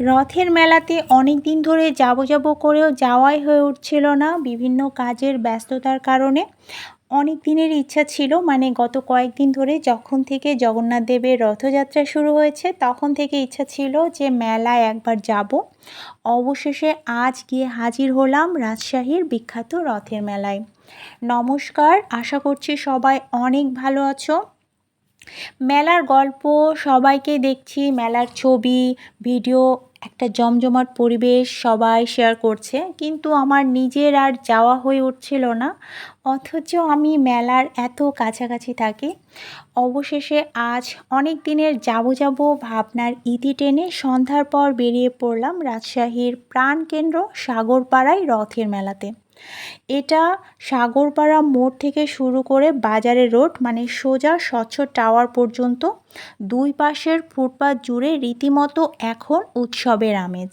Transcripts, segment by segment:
রথের মেলাতে অনেক দিন ধরে যাব যাব করেও যাওয়াই হয়ে উঠছিল না বিভিন্ন কাজের ব্যস্ততার কারণে। অনেক দিনের ইচ্ছা ছিল মানে গত কয়েকদিন ধরে যখন থেকে জগন্নাথ দেবের রথযাত্রা শুরু হয়েছে, তখন থেকে ইচ্ছা ছিল যে মেলায় একবার যাব। অবশেষে আজ গিয়ে হাজির হলাম রাজশাহীর বিখ্যাত রথের মেলায়। নমস্কার, আশা করছি সবাই অনেক ভালো আছো। মেলার গল্প সবাইকে দেখছি, মেলার ছবি, ভিডিও একটা জমজমাট পরিবেশ সবাই শেয়ার করছে, কিন্তু আমার নিজের আর যাওয়া হয়ে উঠছিল না। অথচ আমি মেলার এত কাছাকাছি থাকি, অবশেষে আজ অনেক দিনের যাব যাব ভাবনার ইতি টেনে সন্ধ্যার পর বেরিয়ে পড়লাম রাজশাহীর প্রাণকেন্দ্র সাগরপাড়ায় রথের মেলাতে। এটা সাগরপাড়া মোড় থেকে শুরু করে বাজারে রোড মানে সোজা স্বচ্ছ টাওয়ার পর্যন্ত, দুই পাশের ফুটপাথ জুড়ে রীতিমতো এখন উৎসবের আমেজ।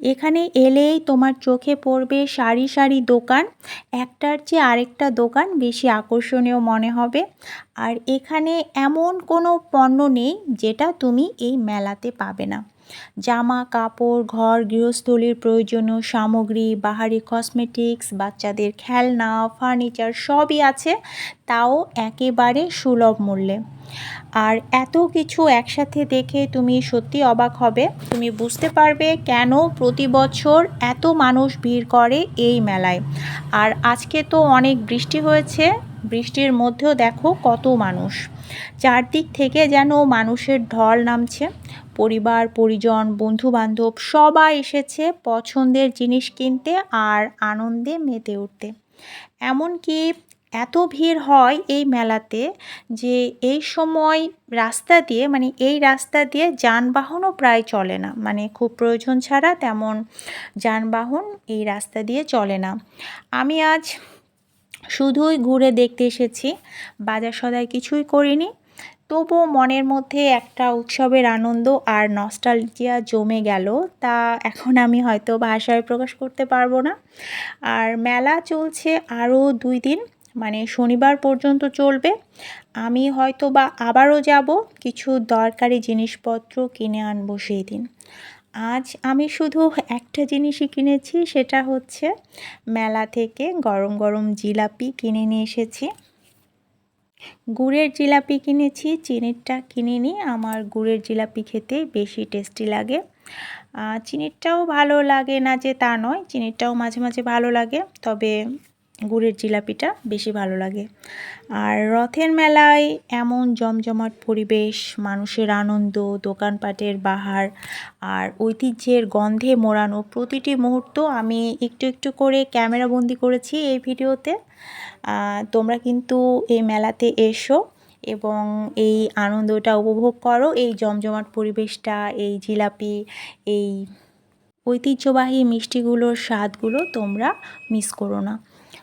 এখানে এলেই তোমার চোখে পড়বে সারি সারি দোকান, একটার চেয়ে আরেকটা দোকান বেশি আকর্ষণীয় মনে হবে। আর এখানে এমন কোনো পণ্য নেই যেটা তুমি এই মেলাতে পাবে না। জামা, কাপড়, ঘর, গৃহস্থলীর প্রয়োজনীয় সামগ্রী, বাহারি কসমেটিক্স বাচ্চাদের খেলনা ফার্নিচার সবই আছে, তাও একেবারে সুলভ মূল্যে। আর এত কিছু একসাথে দেখে তুমি সত্যি অবাক হবে। তুমি বুঝতে পারবে কেন প্রতি বছর এত মানুষ ভিড় করে এই মেলায়। আর আজকে তো অনেক বৃষ্টি হয়েছে, বৃষ্টির মধ্যেও দেখো কত মানুষ। চারদিক থেকে যেন মানুষের ঢল নামছে। পরিবার, পরিজন, বন্ধুবান্ধব সবাই এসেছে পছন্দের জিনিস কিনতে আর আনন্দে মেতে উঠতে। এমনকি এত ভিড় হয় এই মেলাতে যে এই সময় রাস্তা দিয়ে মানে এই রাস্তা দিয়ে যানবাহনও প্রায় চলে না। মানে খুব প্রয়োজন ছাড়া তেমন যানবাহন এই রাস্তা দিয়ে চলে না। আমি আজ শুধুই ঘুরে দেখতে এসেছি, বাজার সদায় কিছুই করিনি তবুও মনের মধ্যে একটা উৎসবের আনন্দ আর নস্টালজিয়া জমে গেল। তা এখন আমি হয়তো ভাষায় প্রকাশ করতে পারব না। আর মেলা চলছে আরও দুই দিন মানে শনিবার পর্যন্ত চলবে। আমি হয়তো বা আবারও যাব, কিছু দরকারি জিনিসপত্র কিনে আনব সেই দিন আজ আমি শুধু একটা জিনিসই কিনেছি, সেটা হচ্ছে মেলা থেকে গরম গরম জিলাপি কিনে নিয়ে এসেছি। গুড়ের জিলাপি কিনেছি, চিনিরটা নিই। আমার গুড়ের জিলাপি খেতে বেশি টেস্টি লাগে। চিনিরটাও ভালো লাগে না যে তা নয়, চিনিরটাও মাঝে মাঝে ভালো লাগে। তবে গুড়ের জিলাপিটা বেশি ভালো লাগে। আর রথের মেলায় এমন জমজমাট পরিবেশ, মানুষের আনন্দ, দোকানপাটের বাহার আর ঐতিহ্যের গন্ধে মোড়ানো প্রতিটি মুহূর্ত আমি একটু একটু করে ক্যামেরাবন্দি করেছি এই ভিডিওতে। তোমরা কিন্তু এই মেলাতে এসো এবং এই আনন্দটা উপভোগ করো, এই জমজমাট পরিবেশটা, এই জিলাপি, এই ঐতিহ্যবাহী মিষ্টিগুলোর স্বাদগুলো তোমরা মিস করো না।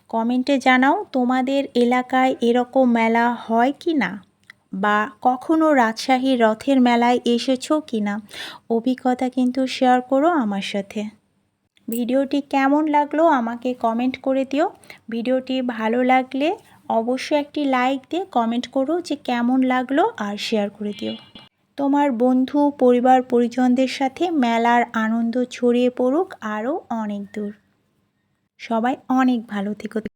কমেন্টে জানাও তোমাদের এলাকায় এরকম মেলা হয় কি না? বা কখনো রাজশাহীর রথের মেলায় এসেছ কি না? অভিজ্ঞতা কিন্তু শেয়ার করো আমার সাথে। ভিডিওটি কেমন লাগল আমাকে কমেন্ট করে দিও। ভিডিওটি ভালো লাগলে অবশ্যই একটি লাইক দিয়ে কমেন্ট করো যে কেমন লাগল আর শেয়ার করে দিও। তোমার বন্ধু, পরিবার, পরিজনদের সাথে মেলার আনন্দ ছড়িয়ে পড়ুক আরও অনেক দূর। সবাই অনেক ভালো থেকো।